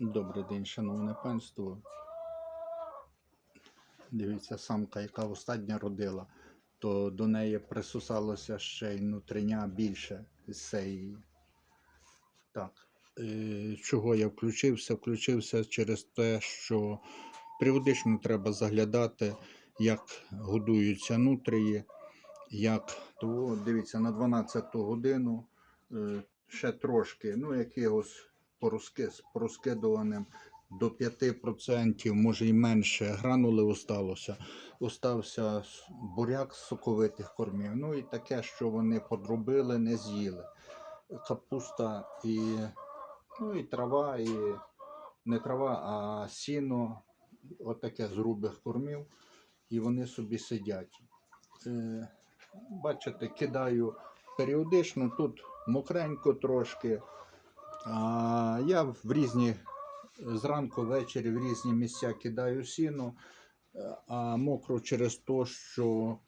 Добрий день, шановне панство. Дивіться, самка, яка остання родила, то до неї присосалося ще й нутриня більше з цієї. Так. Е, Чого я включився? Включився через те, що періодично треба заглядати, як годуються нутрії, як то, дивіться, на 12 годину е, ще трошки, ну, якихось порозкидуваним до 5%, може і менше, гранули осталося. Остався буряк з соковитих кормів. Ну і таке, що вони подробили, не з'їли. Капуста і, ну, і трава, і не трава, а сіно, отаке з грубих кормів, і вони собі сидять. Е, бачите, кидаю періодично, тут мокренько трошки. Я в різні зранку, ввечері в різні місця кидаю сіно, е, а мокро через те, що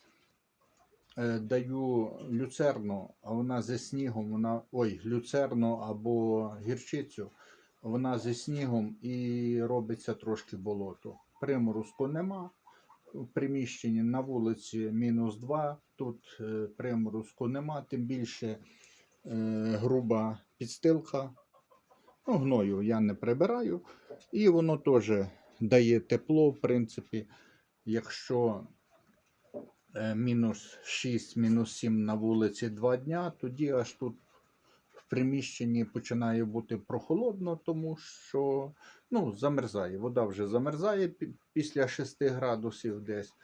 е, даю люцерну, а вона зі снігом, вона, ой, люцерну або гірчицю, вона зі снігом і робиться трошки болото. Приморозку нема. В приміщенні на вулиці мінус 2, тут е, приморозку нема, тим більше е, груба підстилка. Ну, гною я не прибираю. І воно теж дає тепло, в принципі. Якщо е, мінус 6, мінус 7 на вулиці 2 дня, тоді аж тут в приміщенні починає бути прохолодно, тому що ну, замерзає. Вода вже замерзає після 6 градусів десь.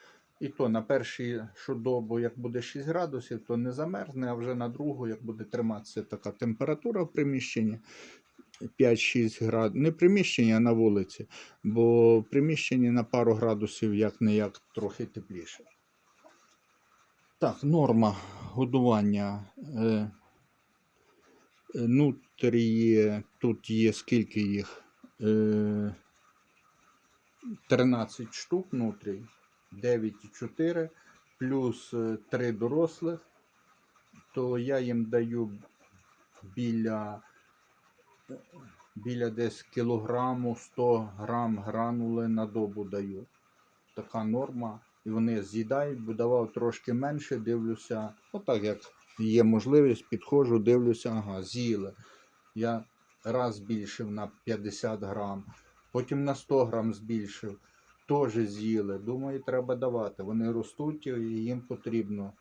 І то на першій що добу, як буде 6 градусів, то не замерзне, а вже на другу, як буде триматися така температура в приміщенні, 5-6 градусів. Не приміщення, а на вулиці. Бо в приміщенні на пару градусів як не як трохи тепліше. Так, норма годування. Е, е, нутрії, тут є скільки їх? Е, 13 штук нутрій, 9,4 плюс 3 дорослих, то я їм даю біля, біля десь кілограму 100 грам гранули на добу даю. Така норма. І вони з'їдають, бо давав трошки менше, дивлюся. Отак як є можливість, підходжу, дивлюся, ага, з'їли. Я раз збільшив на 50 грам, потім на 100 грам збільшив, теж з'їли. Думаю, треба давати. Вони ростуть і їм потрібно.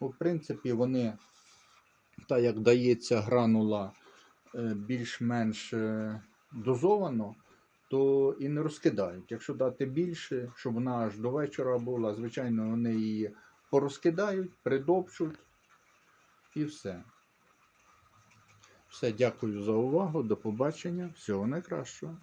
Ну, в принципі, вони, так як дається гранула е, більш-менш е, дозовано, то і не розкидають. Якщо дати більше, щоб вона аж до вечора була, звичайно, вони її порозкидають, придопчуть і все. Все, дякую за увагу. До побачення. Всього найкращого.